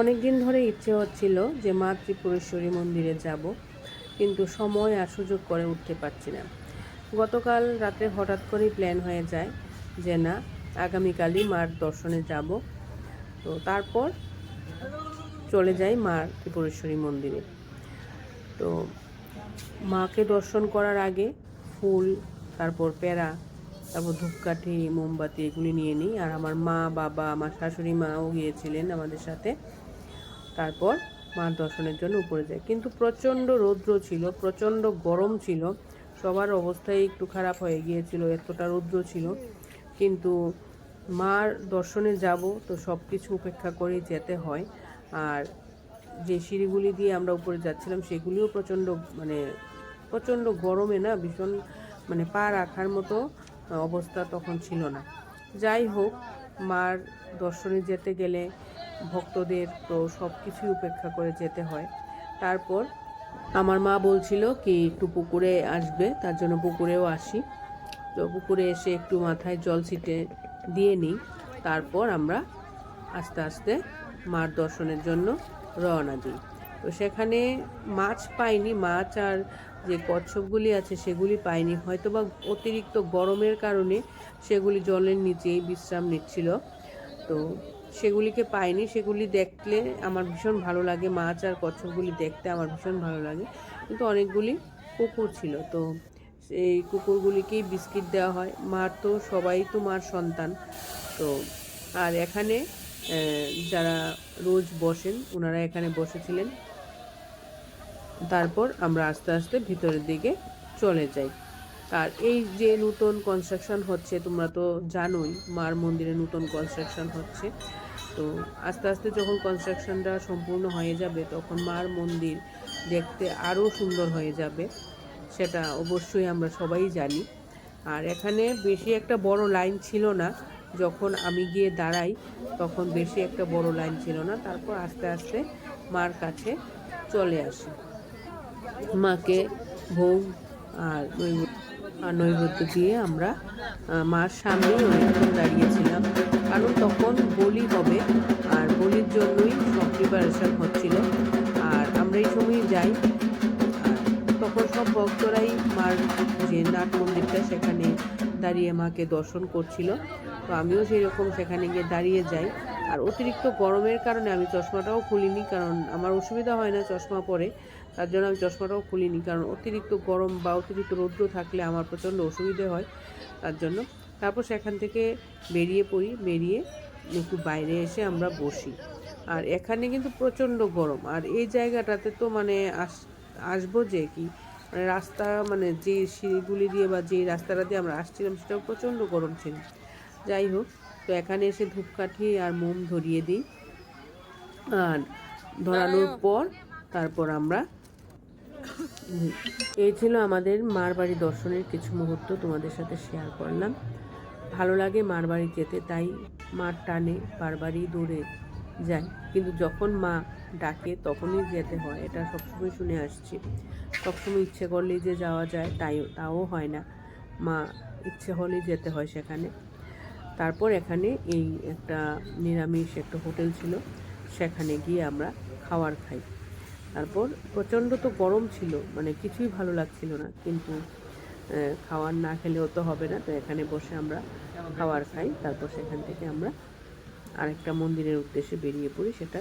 অনেক দিন ধরে ইচ্ছে হচ্ছিল যে মা ত্রিপুরেশ্বরী মন্দিরে যাব, কিন্তু সময় আর সুযোগ করে উঠতে পারছি না। গতকাল রাতে হঠাৎ করেই প্ল্যান হয়ে যায় যে না, আগামীকালই মার দর্শনে যাব। তো তারপর চলে যাই মার ত্রিপুরেশ্বরী মন্দিরে। তো মাকে দর্শন করার আগে ফুল, তারপর প্যারা তারপর ধূপকাঠি, মোমবাতি এগুলি নিয়ে নিই। আর আমার মা, বাবা, আমার শাশুড়ি মাও গিয়েছিলেন আমাদের সাথে। তারপর মার দর্শনের জন্য উপরে যায় কিন্তু প্রচণ্ড রৌদ্র ছিল, প্রচণ্ড গরম ছিল। সবার অবস্থাই একটু খারাপ হয়ে গিয়েছিল, এতটা রৌদ্র ছিল। কিন্তু মার দর্শনে যাব তো সব কিছু উপেক্ষা করে যেতে হয়। আর যে সিঁড়িগুলি দিয়ে আমরা উপরে যাচ্ছিলাম, সেগুলিও প্রচণ্ড মানে প্রচণ্ড গরমে না, ভীষণ মানে পা রাখার মতো অবস্থা তখন ছিল না। যাই হোক, মার দর্শনে যেতে গেলে ভক্তদের তো সব কিছুই উপেক্ষা করে যেতে হয়। তারপর আমার মা বলছিল কি, একটু পুকুরে আসবে, তার জন্য পুকুরেও আসি। তো পুকুরে এসে একটু মাথায় জল ছিটে দিয়ে নিই। তারপর আমরা আস্তে আস্তে মার দর্শনের জন্য রওনা দিই। তো সেখানে মাছ পাইনি, মাছ আর যে কচ্ছপগুলি আছে সেগুলি পাইনি। হয়তো বা অতিরিক্ত গরমের কারণে সেগুলি জলের নিচেই বিশ্রাম নিচ্ছিল। তো সেগুলিকে পাইনি, সেগুলি দেখলে আমার ভীষণ ভালো লাগে, মাছ আর কচ্ছপগুলি দেখতে আমার ভীষণ ভালো লাগে। কিন্তু অনেকগুলি কুকুর ছিল, তো এই কুকুরগুলিকেই বিস্কিট দেওয়া হয়। মার তো, সবাই তো মার সন্তান। তো আর এখানে যারা রোজ বসেন, ওনারা এখানে বসেছিলেন। তারপর আমরা আস্তে আস্তে ভিতরের দিকে চলে যাই। আর এই যে নতুন কনস্ট্রাকশন হচ্ছে, তোমরা তো জানোই মার মন্দিরে নতুন কনস্ট্রাকশন হচ্ছে। তো আস্তে আস্তে যখন কনস্ট্রাকশনটা সম্পূর্ণ হয়ে যাবে, তখন মার মন্দির দেখতে আরও সুন্দর হয়ে যাবে, সেটা অবশ্যই আমরা সবাই জানি। আর এখানে বেশি একটা বড় লাইন ছিল না, যখন আমি গিয়ে দাঁড়াই, তখন বেশি একটা বড় লাইন ছিল না। তারপর আস্তে আস্তে মার কাছে চলে আসি। মাকে ভোগ আর আর নৈবেদ্য দিয়ে আমরা মার সামনেই অনেকক্ষণ দাঁড়িয়েছিলাম। কারণ তখন বলি হবে, আর বলির জন্যই সব প্রিপারেশন হচ্ছিল। আর আমরা এই সময়ই যাই। তখন সব ভক্তরাই মার যে নাট মন্দিরটা, সেখানে দাঁড়িয়ে মাকে দর্শন করছিল। তো আমিও সেই রকম সেখানে গিয়ে দাঁড়িয়ে যাই। আর অতিরিক্ত গরমের কারণে আমি চশমাটাও খুলিনি, কারণ আমার অসুবিধা হয় না চশমা পরে। তার জন্য আমি চশমাটাও খুলিনি, কারণ অতিরিক্ত গরম বা অতিরিক্ত রৌদ্র থাকলে আমার প্রচণ্ড অসুবিধে হয়, তার জন্য। তারপর সেখান থেকে বেরিয়ে পড়ি, বেরিয়ে একটু বাইরে এসে আমরা বসি। আর এখানে কিন্তু প্রচণ্ড গরম, আর এই জায়গাটাতে তো মানে আস, আসব যে কি মানে রাস্তা মানে যে সিঁড়িগুলি দিয়ে বা যে রাস্তাটা দিয়ে আমরা আসছিলাম সেটাও প্রচণ্ড গরম ছিল। যাই হোক তো এখানে এসে ধূপকাঠি আর মোম ধরিয়ে দিই। আর ধরানোর পর তারপর আমরা এই ছিল আমাদের মার বাড়ি দর্শনের কিছু মুহূর্ত তোমাদের সাথে শেয়ার করলাম। ভালো লাগে মার বাড়ি যেতে তাই মার টানে বারবারই দৌড়ে যাই। কিন্তু যখন মা ডাকে তখনই যেতে হয় এটা সবসময় শুনে আসছি। সবসময় ইচ্ছে করলেই যে যাওয়া যায় তাই তাও হয় না। মা ইচ্ছে হলেই যেতে হয় সেখানে। তারপর এখানে এই একটা নিরামিষ একটা হোটেল ছিল, সেখানে গিয়ে আমরা খাওয়ার খাই। তারপর প্রচণ্ড তো গরম ছিল মানে কিছুই ভালো লাগছিল না, কিন্তু খাওয়ার না খেলেও তো হবে না, তো এখানে বসে আমরা খাওয়ার খাই। তারপর সেখান থেকে আমরা আরেকটা মন্দিরের উদ্দেশ্যে বেরিয়ে পড়ি, সেটা